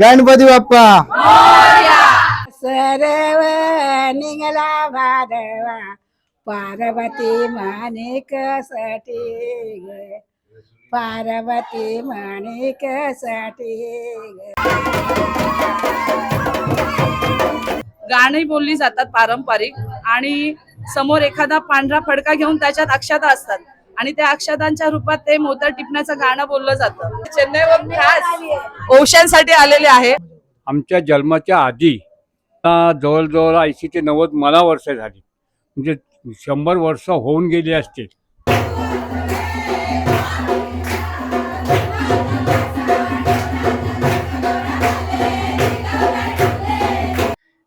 गणपती बाप्पा. सरव निघला भादवा पार्वती माणिकसाठी ग. पार्वती माणिकसाठी गाणी बोलली जातात पारंपरिक आणि समोर एखादा पांढरा फडका घेऊन त्याच्यात अक्षता असतात. आणि त्या अक्षतांच्या रूपात ते मोतर टिपण्याचं गाणं बोललं जातं. चेन्नईवरून खास ओशांसाठी आलेले आहे. आमच्या जन्माच्या आधी जवळजवळ ऐंशी ते नव्वद मला वर्ष झाली. म्हणजे शंभर वर्ष होऊन गेली असतील.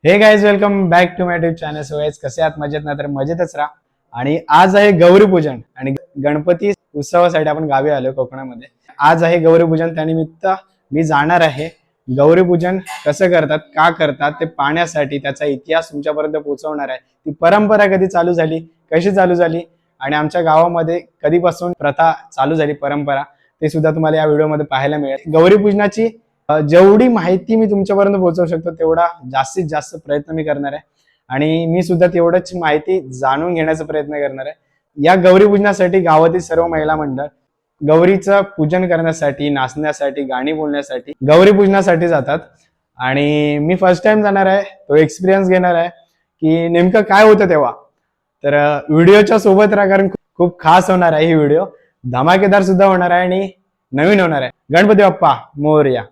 Hey guys welcome back to my tube channel so guys कसे आहात? मजेत ना? तर मजेतच राहा. आणि आज आहे गौरी पूजन आणि गणपती उत्सवासाठी आपण गावी आलो कोकणामध्ये. आज आहे गौरीपूजन. त्यानिमित्त मी जाणार आहे. गौरीपूजन कसं करतात का करतात ते पाहण्यासाठी त्याचा इतिहास तुमच्यापर्यंत पोहोचवणार आहे. ती परंपरा कधी चालू झाली कशी चालू झाली आणि आमच्या गावामध्ये कधीपासून प्रथा चालू झाली परंपरा ते सुद्धा तुम्हाला या व्हिडिओमध्ये पाहायला मिळेल. गौरीपूजनाची जेवढी माहिती मी तुमच्यापर्यंत पोहोचवू शकतो तेवढा जास्तीत जास्त प्रयत्न मी करणार आहे. आणि मी सुद्धा तेवढंच माहिती जाणून घेण्याचा प्रयत्न करणार आहे. या गौरी पूजनासाठी गावातील सर्व महिला मंडळ गौरीचं पूजन करण्यासाठी नाचण्यासाठी गाणी बोलण्यासाठी गौरी पूजनासाठी जातात. आणि मी फर्स्ट टाइम जाणार आहे तो एक्सपिरियन्स घेणार आहे की नेमकं काय होतं तेव्हा. तर व्हिडिओच्या सोबत राहा कारण खूप- खूप खास होणार आहे ही व्हिडिओ. धमाकेदार सुद्धा होणार आहे आणि नवीन होणार आहे. गणपती बाप्पा मोरया.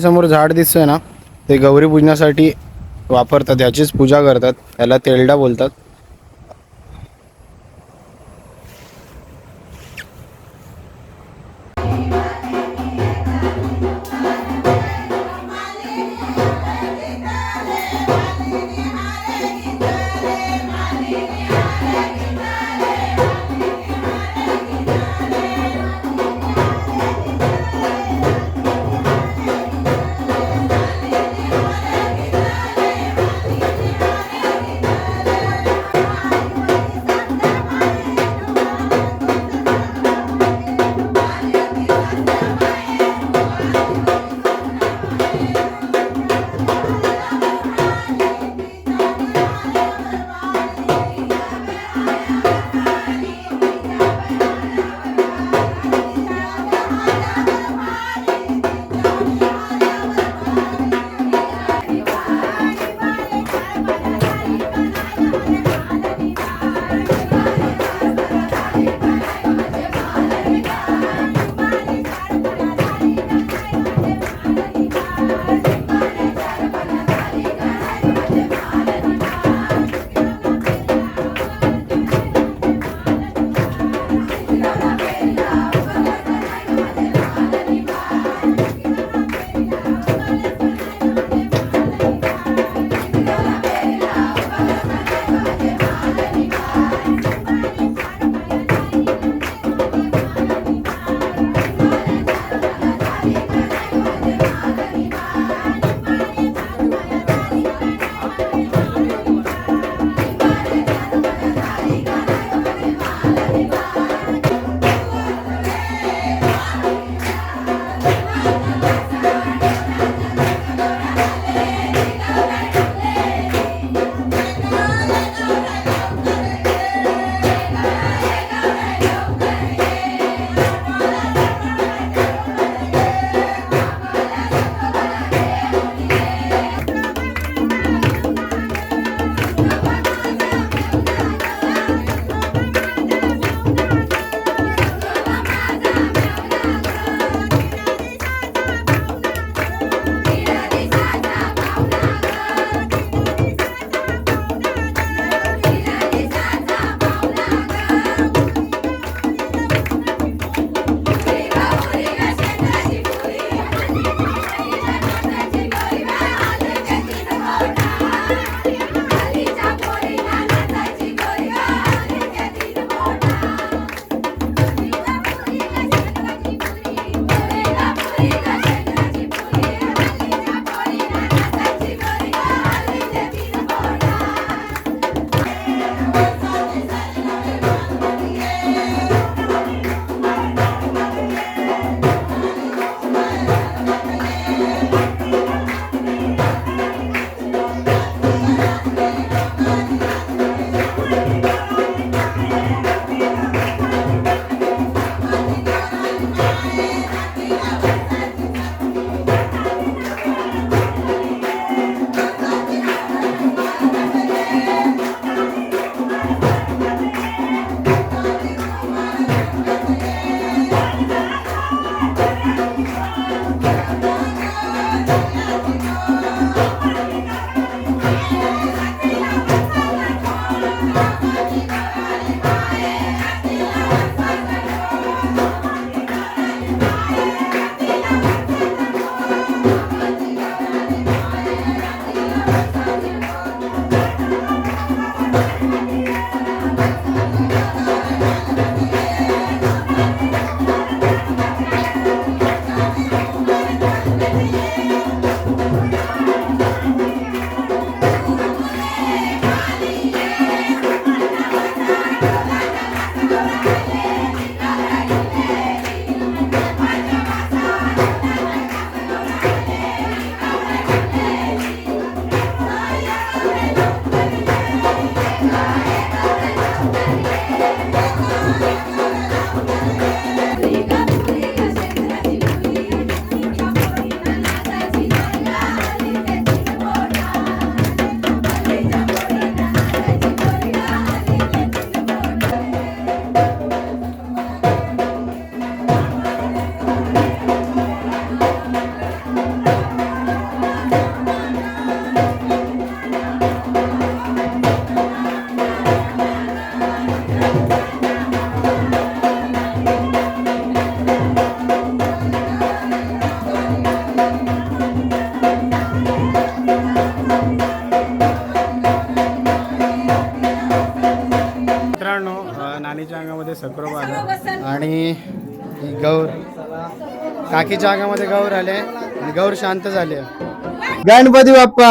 समोर झाड दिसतोय ना ते गौरी पूजनासाठी वापरतात याचीच पूजा करतात याला तेलडा बोलतात. काकीच्या आगामध्ये गौर आले आणि गौर शांत झाले. गणपती बाप्पा!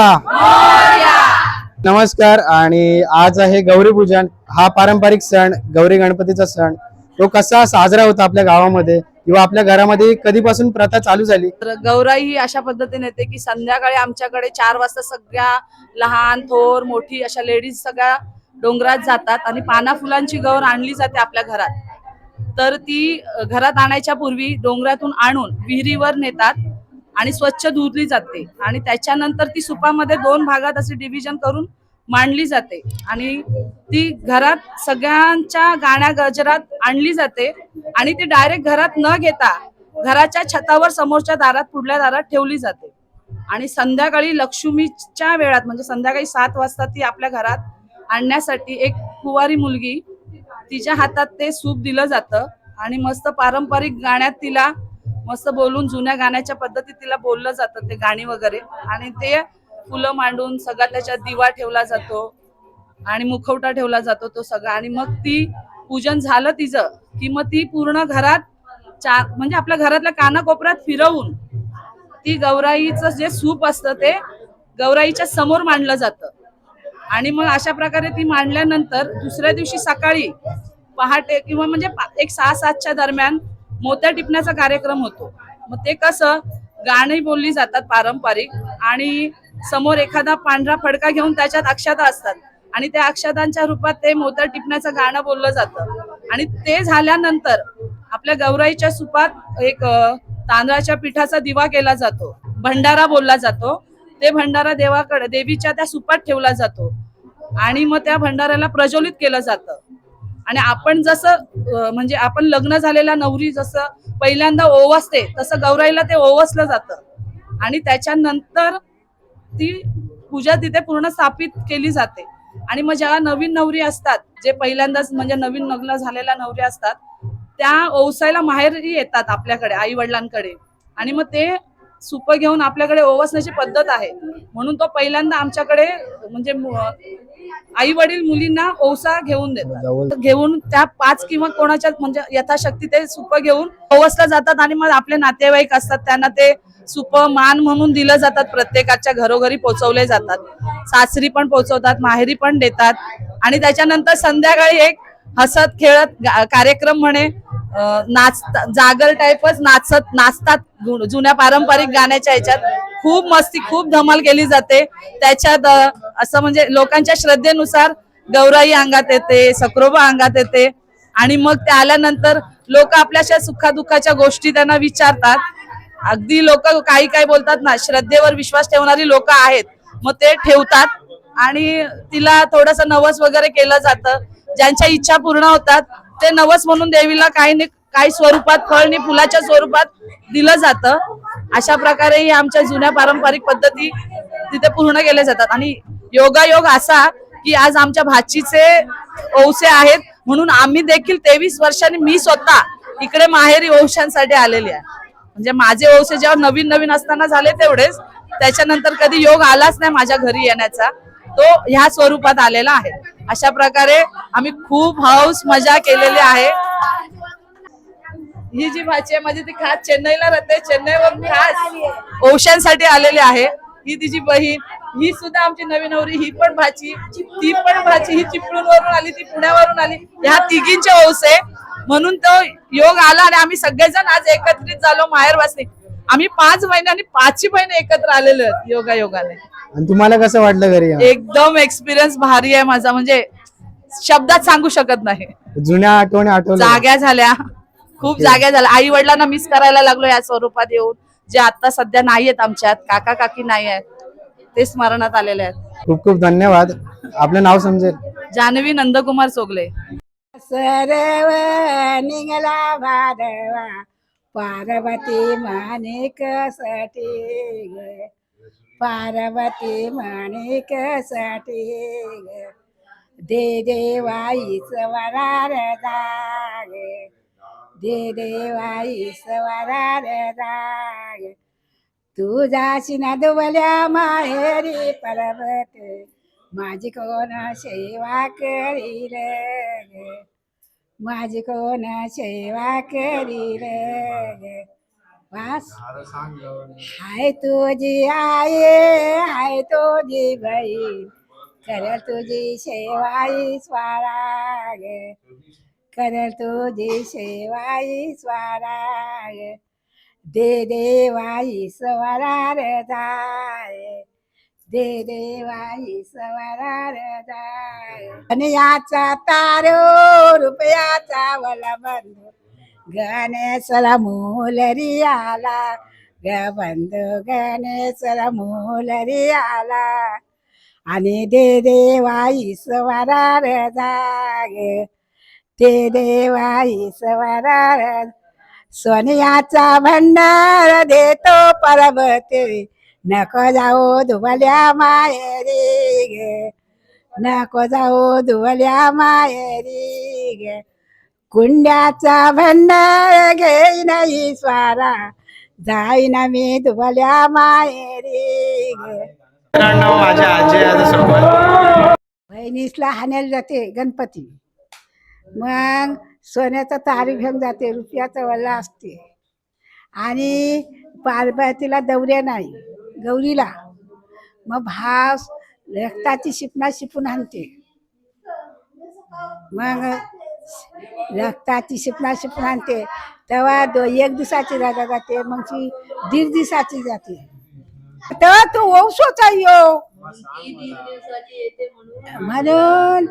नमस्कार आणि आज आहे गौरी पूजन. हा पारंपरिक सण गौरी गणपतीचा सण. तो कसा साजरा होता आपल्या गावामध्ये किंवा आपल्या घरामध्ये कधीपासून प्रथा चालू झाली? तर गौराई ही अशा पद्धतीने येते की संध्याकाळी आमच्याकडे चार वाजता सगळ्या लहान थोर मोठी अशा लेडीज सगळ्या डोंगरात जातात आणि पाना फुलांची गौर आणली जाते आपल्या घरात. तर ती घरात आणायच्या पूर्वी डोंगरातून आणून विहिरीवर नेतात आणि स्वच्छ धुतली जाते. आणि त्याच्यानंतर ती सुपामध्ये दोन भागात असे डिव्हिजन करून मांडली जाते. आणि ती घरात सगळ्यांच्या गाण्या गजरात आणली जाते आणि ती डायरेक्ट घरात न घेता घराच्या छतावर समोरच्या दारात पुढल्या दारात ठेवली जाते. आणि संध्याकाळी लक्ष्मीच्या वेळात म्हणजे संध्याकाळी सात वाजता ती आपल्या घरात आणण्यासाठी एक कुवारी मुलगी तिच्या हातात ते सूप दिलं जातं आणि मस्त पारंपरिक गाण्यात तिला मस्त बोलून जुन्या गाण्याच्या पद्धतीत तिला बोललं जातं ते गाणी वगैरे. आणि ते फुलं मांडून सगळा त्याच्यात दिवा ठेवला जातो आणि मुखवटा ठेवला जातो तो सगळा. आणि मग ती पूजन झालं तिचं की मग ती पूर्ण घरात चार म्हणजे आपल्या घरातल्या कानाकोपऱ्यात फिरवून ती गौराईचं जे सूप असतं ते गौराईच्या समोर मांडलं जातं. आणि मग अशा प्रकारे ती मांडल्यानंतर दुसऱ्या दिवशी सकाळी पहाटे किंवा म्हणजे एक सहा सातच्या दरम्यान मोत्या टिपण्याचा कार्यक्रम होतो. मग ते कसं गाणी बोलली जातात पारंपरिक आणि समोर एखादा पांढरा फडका घेऊन त्याच्यात अक्षता असतात आणि त्या अक्षतांच्या रूपात ते मोत्या टिपण्याचं गाणं बोललं जातं. आणि ते झाल्यानंतर आपल्या गौराईच्या सुपात एक तांदळाच्या पिठाचा दिवा केला जातो. भंडारा बोलला जातो. ते भंडारा देवाकडे देवीच्या त्या सुपात ठेवला जातो. आणि मग त्या भंडाऱ्याला प्रज्वलित केलं जातं. आणि आपण जसं म्हणजे आपण लग्न झालेल्या नवरी जसं पहिल्यांदा ओवसते तसं गौराईला ते ओवसलं जातं. आणि त्याच्यानंतर ती पूजा तिथे पूर्ण स्थापित केली जाते. आणि मग ज्या नवीन नवरी असतात जे पहिल्यांदाच म्हणजे नवीन लग्न झालेल्या नवरी असतात त्या ओवसायला माहेर येतात आपल्याकडे आई वडिलांकडे आणि मग ते सुप घेऊन आपल्याकडे ओवसण्याची पद्धत आहे. म्हणून तो पहिल्यांदा आमच्याकडे म्हणजे आई वडील मुलींना ओवसा घेऊन देतात. घेऊन त्या पाच किंवा कोणाच्या म्हणजे यथाशक्ती ते सुप घेऊन ओवसला जातात आणि मग आपले नातेवाईक असतात त्यांना ते सुप मान म्हणून दिलं जातात प्रत्येकाच्या घरोघरी पोहोचवले जातात. सासरी पण पोहोचवतात माहेरी पण देतात. आणि त्याच्यानंतर संध्याकाळी एक हसत खेळत कार्यक्रम म्हणे नाच जागर टाईपच नाचत नाचतात जुन्या पारंपरिक गाण्याच्या ह्याच्यात. खूप मस्ती खूप धमाल केली जाते. त्याच्यात असं म्हणजे लोकांच्या श्रद्धेनुसार गौराई अंगात येते सक्रोबा अंगात येते. आणि मग ते आल्यानंतर लोक आपल्याशा सुखादुःखाच्या गोष्टी त्यांना विचारतात. अगदी लोक काही काही बोलतात ना श्रद्धेवर विश्वास ठेवणारी लोक आहेत. मग ते ठेवतात. आणि तिला थोडस नवस वगैरे केलं जातं. ज्यांच्या इच्छा पूर्ण होतात ते नवस म्हणून देवीला काही नाही काही स्वरूपात फळ आणि फुलाच्या स्वरूपात दिलं जातं. अशा प्रकारे ही आमच्या जुन्या पारंपरिक पद्धती तिथे पूर्ण केल्या जातात. आणि योगायोग असा की आज आमच्या भाचीचे औसे आहेत म्हणून आम्ही देखील तेवीस वर्षांनी मी स्वतः इकडे माहेरी औषधांसाठी आलेली आहे. म्हणजे माझे औसे जेव्हा नवीन नवीन असताना झाले तेवढेच त्याच्यानंतर कधी योग आलाच नाही माझ्या घरी येण्याचा. तो ह्या स्वरूपात आलेला आहे. अशा प्रकारे आम्ही खूप हाऊस मजा केलेली आहे. ही जी भाची आहे माझी ती खास चेन्नईला राहते. चेन्नईवरून खास ओशांसाठी आलेली आहे. ही तिची बहीण ही सुद्धा आमची नवीन नवरी ही पण भाची ती पण भाची ही चिपळूणवरून आली ती पुण्यावरून आली. ह्या तिघींचे ओस आहे. म्हणून तो योग आला आणि आम्ही सगळेजण आज एकत्रित झालो माहेर वासनी आम्ही पाच महिन्यांनी पाचही महिने एकत्र आलेलो आहेत योगा योगाने आणि तुम्हाला कसं वाटलं घरी येऊन? एकदम एक्सपिरियन्स भारी आहे माझा म्हणजे शब्दात सांगू शकत नाही. जुन्या आठवणी आठवल्या. जाग्या झाल्या. खूप जाग्या झाल्या. आई वडिलांना मिस करायला लागलो या स्वरूपात येऊन. जे आता सध्या नाही आहेत आमच्यात काका काकी नाही आहेत ते स्मरणात आलेले आहेत. खूप खूप धन्यवाद. आपलं नाव समजेल. जान्हवी नंदकुमार सोगले. सरव निघला भादवा पार्वती माणिकसाठी ग. पार्वती माणिकसाठी ग. दे देवाईच वरार दाग दे देवाईच वरार दाग तू जाशी ना दुबल्या माहेरी पर्वत. माझी कोण सेवा करील ग? माझी कोण सेवा करील ग वास. हाय तुझी आई हाय तुझी बहीण. करल तुझी सेवा ईश्वरा ग करल तुझी सेवा ईश्वरा ग दे देवा ईश्वरा रे जाय. दे देवा वाई रे जाय. आणि याचा तारो रुपयाचा वला बंधू गणेशला मोलरी आला ग बंधू गणेशला मोलरी आला आणि दे देवाई ईश्वरा रे ते देवाई ईश्वरा सोनियाचा भंडार देतो परबते. नको जाऊ धुवल्या मायरी गे नको जाऊ धुवल्या मायरी गे कुंड्याचा भंडार नाही स्वारा जाईना मी धुवल्या मायरी गे माझ्या आजी बहिणीसला हाण्याला जाते गणपती मग सोन्याचा तारी घेऊन जाते रुपयाचा वल्ला असते आणि पार्वतीला दौऱ्या नाही गौरीला. मग भाव रक्ताची शिपणा शिपून आणते. मग रक्ताची शिपणा शिपून आणते. तेव्हा दो एक दिवसाची राजा जाते मग ती दीड दिवसाची जाते. तेव्हा तो वंशोचा यो. म्हणून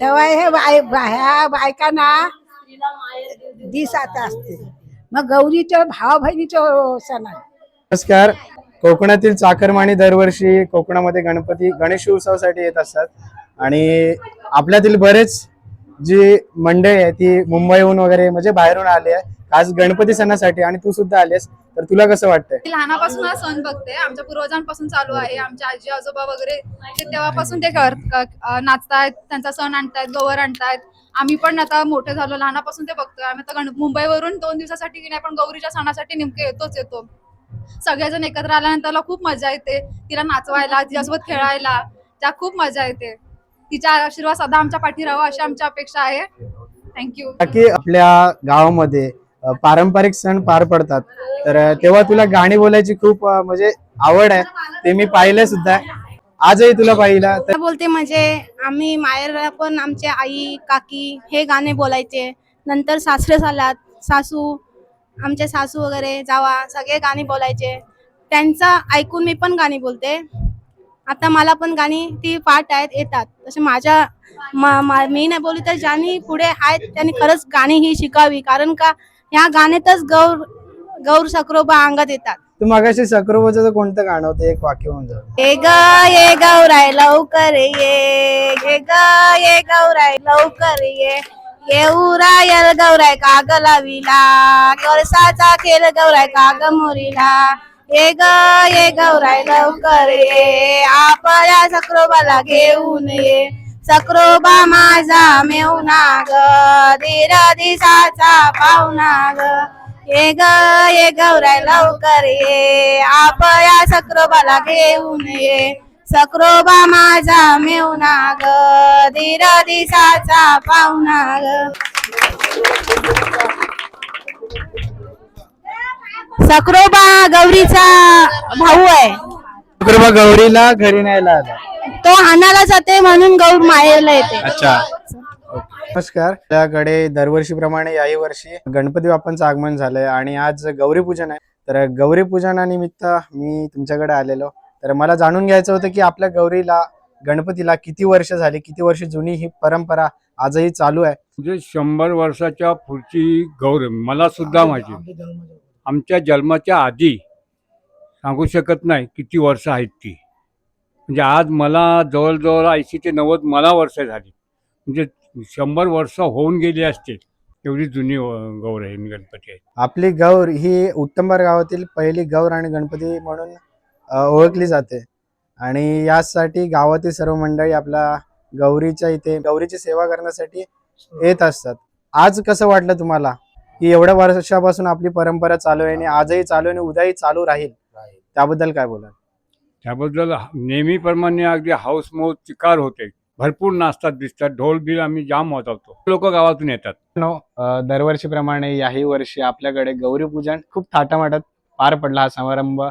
तेव्हा हे बाय ह्या बायकांना दिसात असते. मग गौरीचं भाव बहिणीचं सण. नमस्कार. कोकणातील चाकरमानी दरवर्षी कोकणामध्ये गणपती गणेश उत्सवासाठी येत असतात. आणि आपल्यातील बरेच जी मंडळी आहे ती मुंबईहून वगैरे म्हणजे बाहेरून आली आहे आज गणपती सणासाठी आणि तू सुद्धा आलीस तर तुला कसं वाटतंय? लहानापासून हा सण बघते. आमच्या पूर्वजांपासून चालू आहे. आमच्या आजी आजोबा वगैरे ते तेव्हापासून ते कर नाचतायत त्यांचा सण आणतायत गवर आणतायत. आम्ही पण आता मोठे झालो. लहानापासून ते बघतोय. आम्ही आता मुंबईवरून दोन दिवसासाठी की नाही पण गौरीच्या सणासाठी नेमके येतोच येतो. सगळेजण एकत्र आल्यानंतर खूप मजा येते. तिला नाचवायला तिच्यासोबत खेळायला त्या खूप मजा येते. तिचा आशीर्वाद सदा आमच्या पाठी राहावा अशी आमची अपेक्षा आहे. थँक्यू की आपल्या गावामध्ये पारंपरिक सण पार पडतात. तर तेव्हा तुला गाणी बोलायची खूप म्हणजे आवड आहे. ते मी पाहिलंय सुद्धा. आजही तुला पाहिलं. तर बोलते म्हणजे आम्ही माहेरला पण आमचे आई काकी हे गाणे बोलायचे. नंतर सासरे झालात सासू आमचे सासू वगैरे जावा सगळे गाणी बोलायचे. त्यांचा ऐकून मी पण गाणी बोलते. आता मला पण गाणी ती पाठ आहेत येतात. तसे माझ्या मा- मा- मी नाही बोलली तर ज्यांनी पुढे आहेत त्यांनी खरंच गाणी ही शिकावी. कारण का ह्या गाण्यातच गौर गौर सक्रोबा अंगात येतात. तू मागाशी सक्रोबाचं कोणतं गाणं होतं? एक वाक्य जाऊ ये ग ये गौराय लवकर ये. ये ग ये गौराय लवकर ये. ये उरायल गौराय काग लाविला कळसाचा खेळ गौराय काग मोरीला ये ग ये गौराय लवकर ये. आपल्या सक्रोबाला घेऊन ये. सक्रोबा माझा मेवना ग धीर दिसाचा पाहुणा ग ये ग ये गौराय लवकर ये. आपया सक्रोबाला घेऊन ये. सक्रोबा माझा मेवना ग धीर दिसाचा पाहुणा ग सक्रोबा गौरीचा भाऊ आहे. सक्रोबा गौरीला घरी न्यायला आला. तो हाणाला जाते म्हणून गौर माहेरला येते. अच्छा. नमस्कार. त्याकडे दरवर्षीप्रमाणे याही वर्षी गणपती बाप्पांचं आगमन झालंय आणि आज गौरी पूजन आहे. तर गौरी पूजनानिमित्त मी तुमच्याकडे आलेलो. तर मला जाणून घ्यायचं होतं की आपल्या गौरीला गणपतीला किती वर्ष झाली? किती वर्ष जुनी ही परंपरा आजही चालू आहे? म्हणजे शंभर वर्षाच्या पुढची गौर मला सुद्धा माहिती. आमच्या जन्माच्या आधी सांगू शकत नाही किती वर्ष आहेत ती. म्हणजे आज मला जवळजवळ ऐंशी ते नव्वद मला वर्ष झाली. म्हणजे शंभर वर्ष होऊन गेली असतील एवढी जुनी गौर आहे गणपती आहे. आपली गौर ही उत्तंबर गावातील पहिली गौर आणि गणपती म्हणून ओळखली जाते. आणि यासाठी गावातील सर्व मंडळी आपल्या गौरीच्या इथे गौरीची सेवा करण्यासाठी येत असतात. आज कसं वाटलं तुम्हाला? की एवढ्या वर्षापासून आपली परंपरा चालू आहे आणि आजही चालू आहे आणि उद्याही चालू राहील? त्याबद्दल काय बोला त्याबद्दल नेहमीप्रमाणे अगदी हाऊस मौत चिकार होते. भरपूर नाचतात दिसतात ढोल बिल आम्ही जाम वाजवतो. लोक गावातून येतात. दरवर्षीप्रमाणे याही वर्षी आपल्याकडे गौरीपूजन खूप थाटामाटात पार पडला हा समारंभ.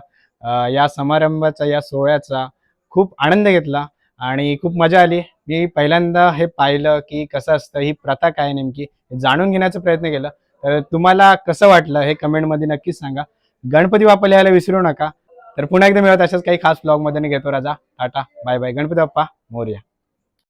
या समारंभाचा या सोहळ्याचा खूप आनंद घेतला आणि खूप मजा आली. मी पहिल्यांदा हे पाहिलं की कसं असतं ही प्रथा काय नेमकी जाणून घेण्याचा प्रयत्न केला. तर तुम्हाला कसं वाटलं हे कमेंटमध्ये नक्कीच सांगा. गणपती बाप्पा लिहायला विसरू नका. तर पुन्हा एकदा मिळत अशाच काही खास ब्लॉगमध्ये घेतो राजा. Tata. Bye bye. Ganpati Bappa Morya.